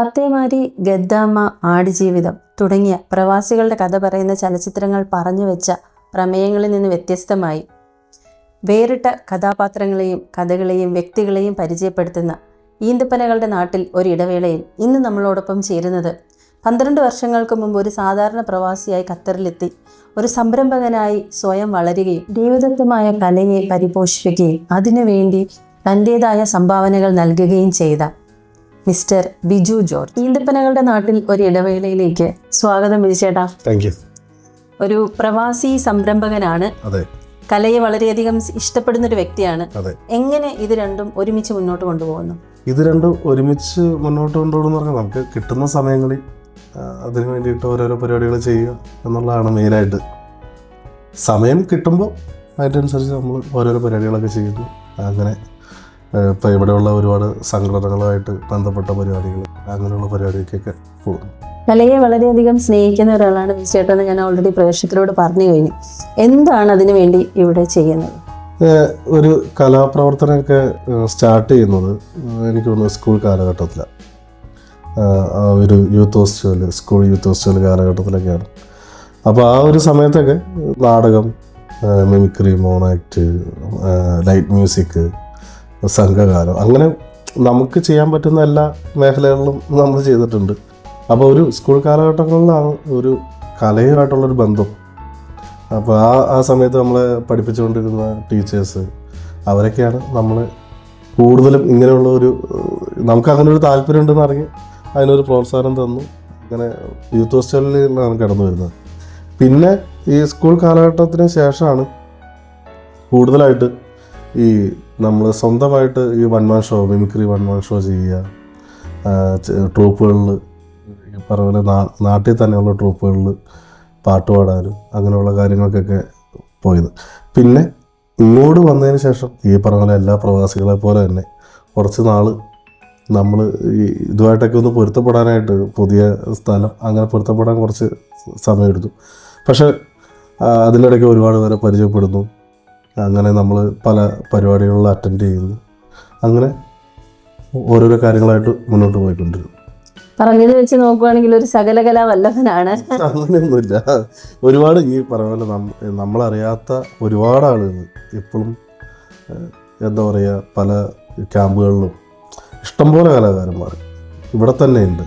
പത്തേമാരി ഗദ്ദാമ്മ ആടുജീവിതം തുടങ്ങിയ പ്രവാസികളുടെ കഥ പറയുന്ന ചലച്ചിത്രങ്ങൾ പറഞ്ഞു വെച്ച പ്രമേയങ്ങളിൽ നിന്ന് വ്യത്യസ്തമായി. വേറിട്ട കഥാപാത്രങ്ങളെയും കഥകളെയും വ്യക്തികളെയും പരിചയപ്പെടുത്തുന്ന ഈന്തപ്പനകളുടെ നാട്ടിൽ ഒരിടവേളയിൽ ഇന്ന് നമ്മളോടൊപ്പം ചേരുന്നത് പന്ത്രണ്ട് വർഷങ്ങൾക്ക് മുമ്പ് ഒരു സാധാരണ പ്രവാസിയായി ഖത്തറിലെത്തി ഒരു സംരംഭകനായി സ്വയം വളരുകയും ദൈവദത്തമായ കലയെ പരിപോഷിപ്പിക്കുകയും അതിനുവേണ്ടി തന്റേതായ സംഭാവനകൾ നൽകുകയും ചെയ്ത മിസ്റ്റർ ബിജു ജോർജ്. ഈന്തപ്പനകളുടെ നാട്ടിൽ ഒരു ഇടവേളയിലേക്ക് സ്വാഗതം ബിജുചേട്ടാ ഒരു പ്രവാസി സംരംഭകനാണ്. കലയെ വളരെയധികം ഇഷ്ടപ്പെടുന്ന ഒരു വ്യക്തിയാണ് എങ്ങനെ ഇത് രണ്ടും ഒരുമിച്ച് മുന്നോട്ട് കൊണ്ടുപോകുന്നു? ഇത് രണ്ടും ഒരുമിച്ച് മുന്നോട്ട് കൊണ്ടുപോകണമെന്ന് പറഞ്ഞാൽ നമുക്ക് കിട്ടുന്ന സമയങ്ങളിൽ അതിനു വേണ്ടിയിട്ട് ഓരോരോ പരിപാടികൾ ചെയ്യുക എന്നുള്ളതാണ് മെയിനായിട്ട് സമയം കിട്ടുമ്പോൾ അതിനനുസരിച്ച് നമ്മൾ ഓരോരോ പരിപാടികളൊക്കെ ചെയ്യുന്നു. അങ്ങനെ ഇപ്പോൾ ഇവിടെയുള്ള ഒരുപാട് സംഘടനകളുമായിട്ട് ബന്ധപ്പെട്ട പരിപാടികൾ അങ്ങനെയുള്ള പരിപാടിക്കൊക്കെ പോകുന്നു. കലയെ വളരെയധികം സ്നേഹിക്കുന്ന ഒരാളാണ് ബിജുചേട്ടൻ എന്ന് ഞാൻ ഓൾറെഡി പ്രേക്ഷകരോട് പറഞ്ഞു കഴിഞ്ഞു. എന്താണ് അതിനു വേണ്ടി ഇവിടെ ചെയ്യുന്നത്? ഒരു കലാപ്രവർത്തനമൊക്കെ സ്റ്റാർട്ട് ചെയ്യുന്നത് എനിക്ക് തോന്നുന്നു സ്കൂൾ കാലഘട്ടത്തിലാണ് ആ ഒരു youth hostel school youth hostel കാലഘട്ടത്തിലൊക്കെയാണ്. അപ്പോൾ ആ ഒരു സമയത്തൊക്കെ നാടകം mimicry mono act light music സംഘഗാനം അങ്ങനെ നമുക്ക് ചെയ്യാൻ പറ്റുന്ന എല്ലാ മേഖലകളിലും നമ്മൾ ചെയ്തിട്ടുണ്ട്. അപ്പോൾ ഒരു സ്കൂൾ കാലഘട്ടങ്ങളിലാണ് ഒരു കലയുമായിട്ടുള്ളൊരു ബന്ധം. അപ്പോൾ ആ ആ സമയത്ത് നമ്മളെ പഠിപ്പിച്ചുകൊണ്ടിരുന്ന ടീച്ചേഴ്സ് അവരൊക്കെയാണ് നമ്മൾ കൂടുതലും ഇങ്ങനെയുള്ള ഒരു നമുക്ക് അങ്ങനെ ഒരു താല്പര്യം ഉണ്ടെന്ന് അറിഞ്ഞ് അതിനൊരു പ്രോത്സാഹനം തന്നു. അങ്ങനെ യൂത്ത് ഹോസ്റ്റലിലാണ് കടന്നു വരുന്നത്. പിന്നെ ഈ സ്കൂൾ കാലഘട്ടത്തിന് ശേഷമാണ് കൂടുതലായിട്ട് ഈ നമ്മൾ സ്വന്തമായിട്ട് ഈ one man show mimicry one man show ചെയ്യുക. ട്രൂപ്പുകളിൽ പറഞ്ഞ നാട്ടിൽ തന്നെയുള്ള ട്രൂപ്പുകളിൽ പാട്ട് പാടാനും അങ്ങനെയുള്ള കാര്യങ്ങൾക്കൊക്കെ പോയത്. പിന്നെ ഇങ്ങോട്ട് വന്നതിന് ശേഷം ഈ പറഞ്ഞ പോലെ എല്ലാ പ്രവാസികളെ പോലെ തന്നെ കുറച്ച് നാൾ നമ്മൾ ഈ ഇതുമായിട്ടൊക്കെ ഒന്ന് പൊരുത്തപ്പെടാനായിട്ട് പുതിയ സ്ഥലം അങ്ങനെ പൊരുത്തപ്പെടാൻ കുറച്ച് സമയമെടുത്തു. പക്ഷേ അതിനിടയ്ക്ക് ഒരുപാട് പേരെ പരിചയപ്പെടുന്നു. അങ്ങനെ നമ്മൾ പല പരിപാടികളിൽ അറ്റൻഡ് ചെയ്യുന്നു അങ്ങനെ ഓരോരോ കാര്യങ്ങളായിട്ട് മുന്നോട്ട് പോയിക്കൊണ്ടിരുന്നു. പറഞ്ഞത് വെച്ച് നോക്കുവാണെങ്കിൽ ഒരു സകലകലാ വല്ലഭനാണ് അങ്ങനെയൊന്നുമില്ല. ഒരുപാട് ഈ പറഞ്ഞ പോലെ നമ്മളറിയാത്ത ഒരുപാട് ആളുകൾ ഇപ്പോഴും എന്താ പറയുക പല ക്യാമ്പുകളിലും ഇഷ്ടംപോലെ കലാകാരന്മാർ ഇവിടെ തന്നെ ഉണ്ട്.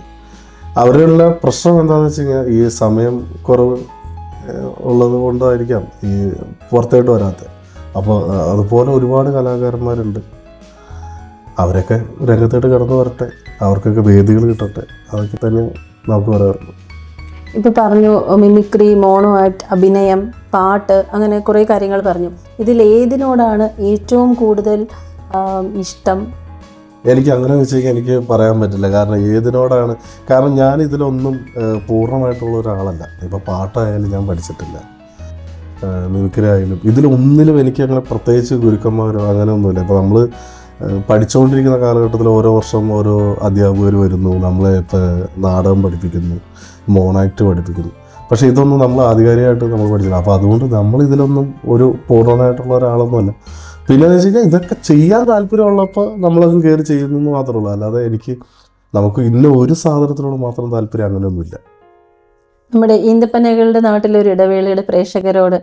അവരുള്ള പ്രശ്നം എന്താണെന്ന് വെച്ച് കഴിഞ്ഞാൽ ഈ സമയം കുറവ് ഉള്ളത് കൊണ്ടായിരിക്കാം ഈ പുറത്തേട്ട് വരാത്തത് അപ്പോൾ അതുപോലെ ഒരുപാട് കലാകാരന്മാരുണ്ട്. അവരൊക്കെ രംഗത്തോട്ട് കടന്നു വരട്ടെ. അവർക്കൊക്കെ വേദികൾ കിട്ടട്ടെ. അതൊക്കെ തന്നെ നമുക്ക് പറയാറുള്ളൂ ഇപ്പോൾ പറഞ്ഞു മിമിക്രി മോണോ ആക്ട് അഭിനയം പാട്ട് അങ്ങനെ കുറേ കാര്യങ്ങൾ പറഞ്ഞു. ഇതിൽ ഏതിനോടാണ് ഏറ്റവും കൂടുതൽ ഇഷ്ടം? എനിക്ക് അങ്ങനെ വെച്ച് കഴിഞ്ഞാൽ എനിക്ക് പറയാൻ പറ്റില്ല. കാരണം ഏതിനോടാണ് കാരണം ഞാൻ ഇതിലൊന്നും പൂർണമായിട്ടുള്ള ഒരാളല്ല. ഇപ്പോൾ പാട്ടായാലും ഞാൻ പഠിച്ചിട്ടില്ല. ഏഹ്, മിമിക്രി ആയാലും ഇതിലൊന്നിലും എനിക്ക് അങ്ങനെ പ്രത്യേകിച്ച് ഗുരുക്കന്മാരോ അങ്ങനെ ഒന്നുമില്ല ഇപ്പോൾ നമ്മൾ പഠിച്ചുകൊണ്ടിരിക്കുന്ന കാലഘട്ടത്തിൽ ഓരോ വർഷം ഓരോ അധ്യാപകർ വരുന്നു. നമ്മളെ ഇപ്പോൾ നാടകം പഠിപ്പിക്കുന്നു മോണാക്ട് പഠിപ്പിക്കുന്നു. പക്ഷേ ഇതൊന്നും നമ്മൾ ആധികാരികമായിട്ട് നമ്മൾ പഠിച്ചില്ല അപ്പോൾ അതുകൊണ്ട് നമ്മൾ ഇതിലൊന്നും ഒരു പൂർണമായിട്ടുള്ള ഒരാളൊന്നുമല്ല. പിന്നെ എന്ന് വെച്ച് കഴിഞ്ഞാൽ ഇതൊക്കെ ചെയ്യാൻ താല്പര്യമുള്ളപ്പോൾ നമ്മളത് കയറി ചെയ്യുന്നു മാത്രമേ ഉള്ളൂ. അല്ലാതെ എനിക്ക് നമുക്ക് ഇന്ന ഒരു സാധനത്തിനോട് മാത്രം താല്പര്യം അങ്ങനെയൊന്നുമില്ല. നമ്മുടെ ഈന്തപ്പനകളുടെ നാട്ടിലെ ഒരു ഇടവേളയുടെ പ്രേക്ഷകരോട്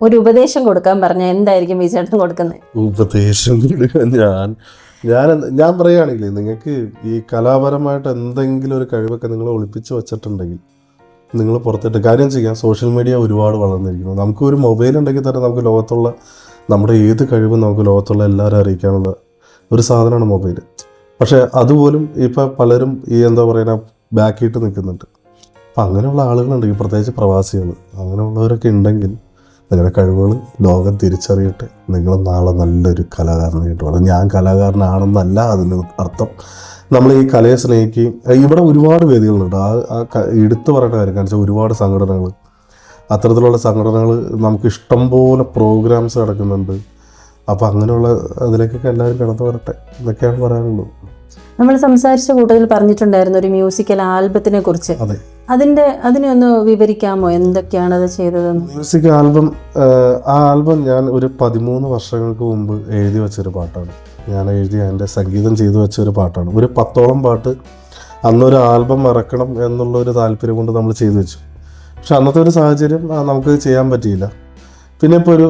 ഒരു ഉപദേശം കൊടുക്കാൻ പറഞ്ഞ എന്തായിരിക്കും വിചാരണം കൊടുക്കുന്നത്? ഉപദേശം കൊടുക്കാൻ ഞാൻ ഞാൻ ഞാൻ പറയുകയാണെങ്കിൽ നിങ്ങൾക്ക് ഈ കലാപരമായിട്ട് എന്തെങ്കിലും ഒരു കഴിവൊക്കെ നിങ്ങൾ ഒളിപ്പിച്ച് വെച്ചിട്ടുണ്ടെങ്കിൽ നിങ്ങൾ പുറത്തിട്ട് കാര്യം ചെയ്യാം. സോഷ്യൽ മീഡിയ ഒരുപാട് വളർന്നിരിക്കുന്നു. നമുക്ക് ഒരു മൊബൈൽ ഉണ്ടെങ്കിൽ തന്നെ നമുക്ക് ലോകത്തുള്ള നമ്മുടെ ഏത് കഴിവും നമുക്ക് ലോകത്തുള്ള എല്ലാവരും അറിയിക്കാനുള്ള ഒരു സാധനമാണ് മൊബൈൽ പക്ഷേ അതുപോലും ഇപ്പം പലരും ഈ എന്താ പറയുക ബാക്കിയിട്ട് നിൽക്കുന്നുണ്ട്. അപ്പം അങ്ങനെയുള്ള ആളുകളുണ്ട്. ഈ പ്രത്യേകിച്ച് പ്രവാസികൾ അങ്ങനെയുള്ളവരൊക്കെ ഉണ്ടെങ്കിൽ നിങ്ങളുടെ കഴിവുകൾ ലോകം തിരിച്ചറിയട്ടെ. നിങ്ങൾ നാളെ നല്ലൊരു കലാകാരനായിട്ട് വളരും. ഞാൻ കലാകാരനാണെന്നല്ല അതിന് അർത്ഥം. നമ്മൾ ഈ കലയെ സ്നേഹിക്കുകയും ഇവിടെ ഒരുപാട് വേദികളുണ്ട്. ആ ആ എടുത്തു പറയേണ്ട കാര്യം കാരണം വെച്ചാൽ ഒരുപാട് സംഘടനകൾ അത്തരത്തിലുള്ള സംഘടനകൾ നമുക്ക് ഇഷ്ടം പോലെ പ്രോഗ്രാംസ് നടക്കുന്നുണ്ട്. അപ്പോൾ അങ്ങനെയുള്ള അതിലേക്കൊക്കെ എല്ലാവരും കടന്നു വരട്ടെ. ഇതൊക്കെയാണ് പറയാനുള്ളത്. നമ്മൾ സംസാരിച്ച കൂട്ടത്തിൽ പറഞ്ഞിട്ടുണ്ടായിരുന്നു ഒരു മ്യൂസിക്കൽ ആൽബത്തിനെ കുറിച്ച്. അതെ. അതിന്റെ അതിനെ ഒന്ന് വിവരിക്കാമോ? എന്തൊക്കെയാണ് അത് ചെയ്തതെന്ന്? മ്യൂസിക് ആൽബം ആ ആൽബം ഞാൻ ഒരു പതിമൂന്ന് വർഷങ്ങൾക്ക് മുമ്പ് എഴുതി വെച്ചൊരു പാട്ടാണ്. ഞാൻ എഴുതി അതിന്റെ സംഗീതം ചെയ്തു വെച്ച ഒരു പാട്ടാണ്. ഒരു പത്തോളം പാട്ട് അന്നൊരു ആൽബം ഇറക്കണം എന്നുള്ള ഒരു താല്പര്യം കൊണ്ട് നമ്മൾ ചെയ്തു വെച്ചു. പക്ഷെ അന്നത്തെ ഒരു സാഹചര്യം നമുക്ക് ചെയ്യാൻ പറ്റിയില്ല. പിന്നെ ഇപ്പോൾ ഒരു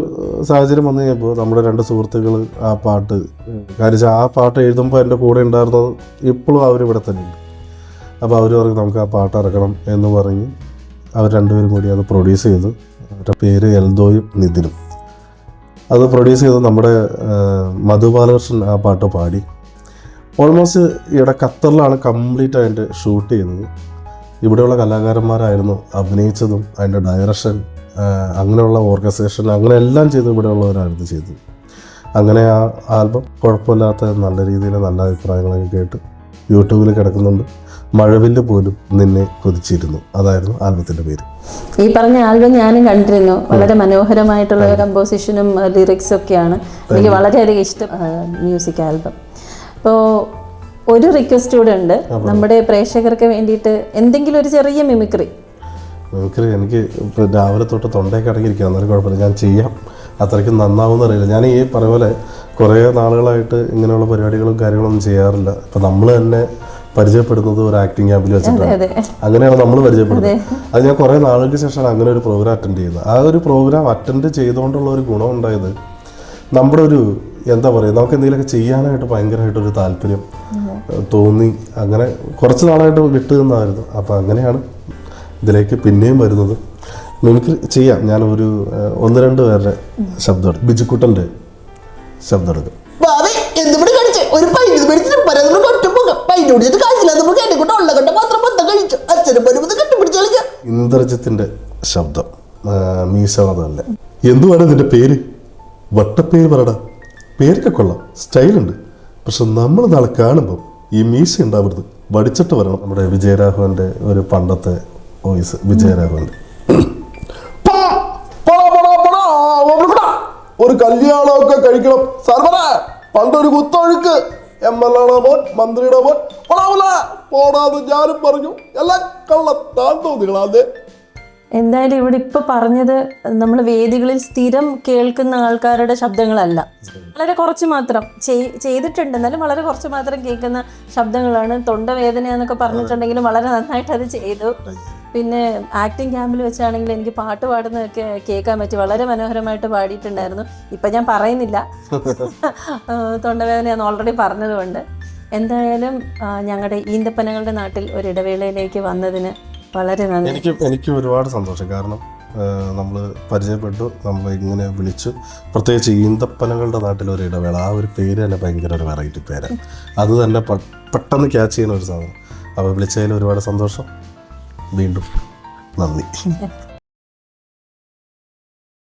സാഹചര്യം വന്നു കഴിഞ്ഞപ്പോൾ നമ്മുടെ രണ്ട് സുഹൃത്തുക്കൾ ആ പാട്ട് കാര്യം ആ പാട്ട് എഴുതുമ്പോൾ എന്റെ കൂടെ ഉണ്ടായിരുന്നത് ഇപ്പോഴും അവരിവിടെ തന്നെയുണ്ട്. അപ്പോൾ അവർ പറഞ്ഞു നമുക്ക് ആ പാട്ട് ഇറക്കണം എന്ന് പറഞ്ഞ് അവർ രണ്ടുപേരും കൂടി അത് പ്രൊഡ്യൂസ് ചെയ്തു. അവരുടെ പേര് എൽദോയും നിതിനും. അത് പ്രൊഡ്യൂസ് ചെയ്ത് നമ്മുടെ മധു ബാലകൃഷ്ണൻ ആ പാട്ട് പാടി. ഓൾമോസ്റ്റ് ഇവിടെ ഖത്തറിലാണ് കംപ്ലീറ്റ് അതിന്റെ ഷൂട്ട് ചെയ്തത് ഇവിടെയുള്ള കലാകാരന്മാരായിരുന്നു അഭിനയിച്ചതും അതിന്റെ ഡയറക്ഷൻ അങ്ങനെയുള്ള ഓർഗനൈസേഷൻ അങ്ങനെ എല്ലാം ചെയ്ത് ഇവിടെയുള്ളവരായിരുന്നു ചെയ്തത്. അങ്ങനെ ആ ആൽബം കുഴപ്പമില്ലാത്ത നല്ല രീതിയിൽ നല്ല അഭിപ്രായങ്ങളൊക്കെ കേട്ട് യൂട്യൂബിൽ കിടക്കുന്നുണ്ട്. മഴവില്ല് പോലും നിന്നെ കൊതിച്ചിരുന്നു. അതായിരുന്നു ആൽബത്തിന്റെ പേര്. ഈ പറഞ്ഞ ആൽബം ഞാനും കണ്ടിരുന്നു. വളരെ മനോഹരമായിട്ടുള്ള കമ്പോസിഷനും ലിറിക്സും ഒക്കെയാണ്. എനിക്ക് വളരെയധികം ഇഷ്ടം മ്യൂസിക് ആൽബം. അപ്പോൾ ഒരു റിക്വസ്റ്റ് കൂടെ ഉണ്ട്. നമ്മുടെ പ്രേക്ഷകർക്ക് വേണ്ടിയിട്ട് എന്തെങ്കിലും ഒരു ചെറിയ മിമിക്രി മിമിക്രി എനിക്ക് രാവിലെ തൊട്ട് തൊണ്ടയൊക്കെ അടങ്ങിയിരിക്കുക എന്നാലും കുഴപ്പമില്ല. ഞാൻ ചെയ്യാം. അത്രയ്ക്ക് നന്നാവുമെന്ന് അറിയില്ല. ഞാൻ ഈ പറഞ്ഞ പോലെ കുറേ നാളുകളായിട്ട് ഇങ്ങനെയുള്ള പരിപാടികളും കാര്യങ്ങളൊന്നും ചെയ്യാറില്ല. അപ്പം നമ്മൾ തന്നെ പരിചയപ്പെടുന്നത് ഒരു ആക്ടിങ് ക്യാമ്പിൽ വെച്ചിട്ടാണ്. അങ്ങനെയാണ് നമ്മൾ പരിചയപ്പെടുന്നത്. അത് ഞാൻ കുറേ നാളുകൾക്ക് ശേഷമാണ് അങ്ങനെ ഒരു പ്രോഗ്രാം അറ്റൻഡ് ചെയ്യുന്നത്. ആ ഒരു പ്രോഗ്രാം അറ്റൻഡ് ചെയ്തുകൊണ്ടുള്ള ഒരു ഗുണം ഉണ്ടായത് നമ്മുടെ ഒരു എന്താ പറയുക നമുക്ക് എന്തെങ്കിലുമൊക്കെ ചെയ്യാനായിട്ട് ഭയങ്കരമായിട്ടൊരു താല്പര്യം തോന്നി. അങ്ങനെ കുറച്ച് നാളായിട്ട് വിട്ടു നിന്നായിരുന്നു. അപ്പോൾ അങ്ങനെയാണ് ഇതിലേക്ക് പിന്നെയും വരുന്നത്. എനിക്ക് ചെയ്യാം. ഞാൻ ഒരു ഒന്ന് രണ്ട് പേരുടെ ശബ്ദം ബിജുക്കുട്ടന്റെ ശബ്ദം എടുക്കും. കൊട്ടുപോകും പൈന് കുടിച്ചിട്ട് കാശില്ല നമ്മൾ കേട്ടിക്കൊണ്ട് ഉള്ള കണ്ട മാത്രം മൊത്തം കഴിച്ചു. അച്ഛനും പരുമ്പത് കെട്ടിപ്പിടിച്ച് കളിച്ച ഇന്ദ്രജിത്തിന്റെ ശബ്ദം മീശവതല്ല എന്തുവാണ് ഇതിന്റെ പേര്? വട്ടപ്പേര് പറടാ. പേരൊക്കെ കൊള്ളാം. സ്റ്റൈലുണ്ട്. പക്ഷെ നമ്മൾ നാളെ കാണുമ്പോൾ ഈ മീശ ഉണ്ടാവരുത്. വടിച്ചിട്ട് വരണം. നമ്മുടെ വിജയരാഘവന്റെ ഒരു പണ്ടത്തെ വോയിസ്. വിജയരാഘവന്റെ. ഒരു കല്യാണമൊക്കെ കഴിക്കണം. സർവറ പണ്ടൊരു കുത്തൊഴുക്ക്. എം എൽ എയുടെ മോൻ മന്ത്രിയുടെ പോടാവൂല പോടാന്ന് ഞാനും പറഞ്ഞു. എല്ലാം എന്തായാലും ഇവിടെ ഇപ്പൊ പറഞ്ഞത് നമ്മൾ വേദികളിൽ സ്ഥിരം കേൾക്കുന്ന ആൾക്കാരുടെ ശബ്ദങ്ങളല്ല. വളരെ കുറച്ച് മാത്രം. ചെയ്തിട്ടുണ്ട്. എന്നാലും വളരെ കുറച്ച് മാത്രം കേൾക്കുന്ന ശബ്ദങ്ങളാണ്. തൊണ്ടവേദന എന്നൊക്കെ പറഞ്ഞിട്ടുണ്ടെങ്കിലും വളരെ നന്നായിട്ട് അത് ചെയ്തു. പിന്നെ ആക്ടിങ് ക്യാമ്പിൽ വെച്ചാണെങ്കിൽ എനിക്ക് പാട്ട് പാടുന്നതൊക്കെ കേൾക്കാൻ പറ്റി. വളരെ മനോഹരമായിട്ട് പാടിയിട്ടുണ്ടായിരുന്നു. ഇപ്പം ഞാൻ പറയുന്നില്ല. തൊണ്ടവേദന തൊണ്ടവേദനയാന്ന് ഓൾറെഡി പറഞ്ഞതുകൊണ്ട്. എന്തായാലും ഞങ്ങളുടെ ഈന്തപ്പനകളുടെ നാട്ടിൽ ഒരു ഇടവേളയിലേക്ക് വന്നതിന് വളരെ നന്ദി. എനിക്ക് എനിക്ക് ഒരുപാട് സന്തോഷം. കാരണം നമ്മൾ പരിചയപ്പെട്ടു നമ്മൾ ഇങ്ങനെ വിളിച്ചു. പ്രത്യേകിച്ച് ഈന്തപ്പനകളുടെ നാട്ടിൽ ഒരു ഇടവേള. ആ ഒരു പേര് തന്നെ ഭയങ്കര ഒരു വെറൈറ്റി പേരാണ് അത് തന്നെ പെട്ടെന്ന് ക്യാച്ച് ചെയ്യുന്ന ഒരു സാധനം. അപ്പോൾ വിളിച്ചതിൽ ഒരുപാട് സന്തോഷം. വീണ്ടും നന്ദി.